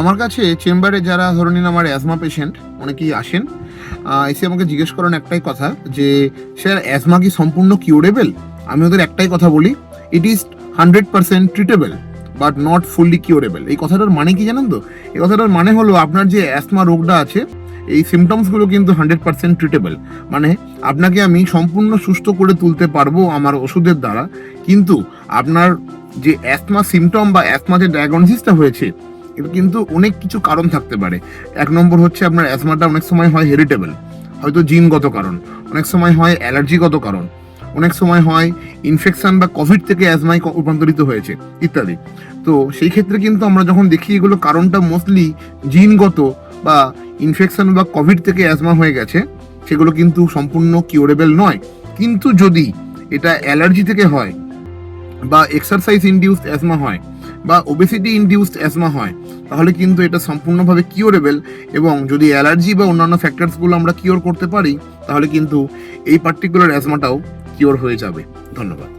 আমার কাছে চেম্বারে যারা ধরে নিন আমার অ্যাজমা পেশেন্ট অনেকেই আসেন এসে আমাকে জিজ্ঞেস করেন একটাই কথা যে, স্যার অ্যাজমা কি সম্পূর্ণ কিউরেবল আমি ওদের একটাই কথা বলি it is hundred percent treatable but not fully curable এই কথাটার মানে কি জানেন তো? এই কথাটার মানে হলো আপনার যে অ্যাজমা রোগটা আছে, এই সিমটমসগুলো কিন্তু হান্ড্রেড পার্সেন্ট ট্রিটেবল মানে আপনাকে আমি সম্পূর্ণ সুস্থ করে তুলতে পারব আমার ওষুধের দ্বারা, কিন্তু আপনার যে অ্যাসমা সিমটম বা অ্যাসমা যে ডায়াগনোসিসটা হয়েছে কিন্তু অনেক কিছু কারণ থাকতে পারে। এক নম্বর হচ্ছে আপনার অ্যাসমাটা অনেক সময় হয় হেরিটেবল হয়তো জিনগত কারণ, অনেক সময় হয় অ্যালার্জিগত কারণ, অনেক সময় হয় ইনফেকশন বা কোভিড থেকে অ্যাজমায় রূপান্তরিত হয়েছে, ইত্যাদি। তো সেই ক্ষেত্রে কিন্তু আমরা যখন দেখি এগুলো কারণটা মোস্টলি জিনগত বা ইনফেকশন বা কোভিড থেকে অ্যাজমা হয়ে গেছে, সেগুলো কিন্তু সম্পূর্ণ কিউরেবল নয়। কিন্তু যদি এটা অ্যালার্জি থেকে হয় বা এক্সারসাইজ ইনডিউসড অ্যাজমা হয় বা ওবেসিটি ইনডিউসড অ্যাজমা হয় তাহলে কিন্তু এটা সম্পূর্ণভাবে কিওরেবল এবং যদি অ্যালার্জি বা অন্যান্য ফ্যাক্টরসগুলো আমরা কিওর করতে পারি, তাহলে কিন্তু এই পার্টিকুলার অ্যাজমাটাও কিওর হয়ে যাবে। ধন্যবাদ।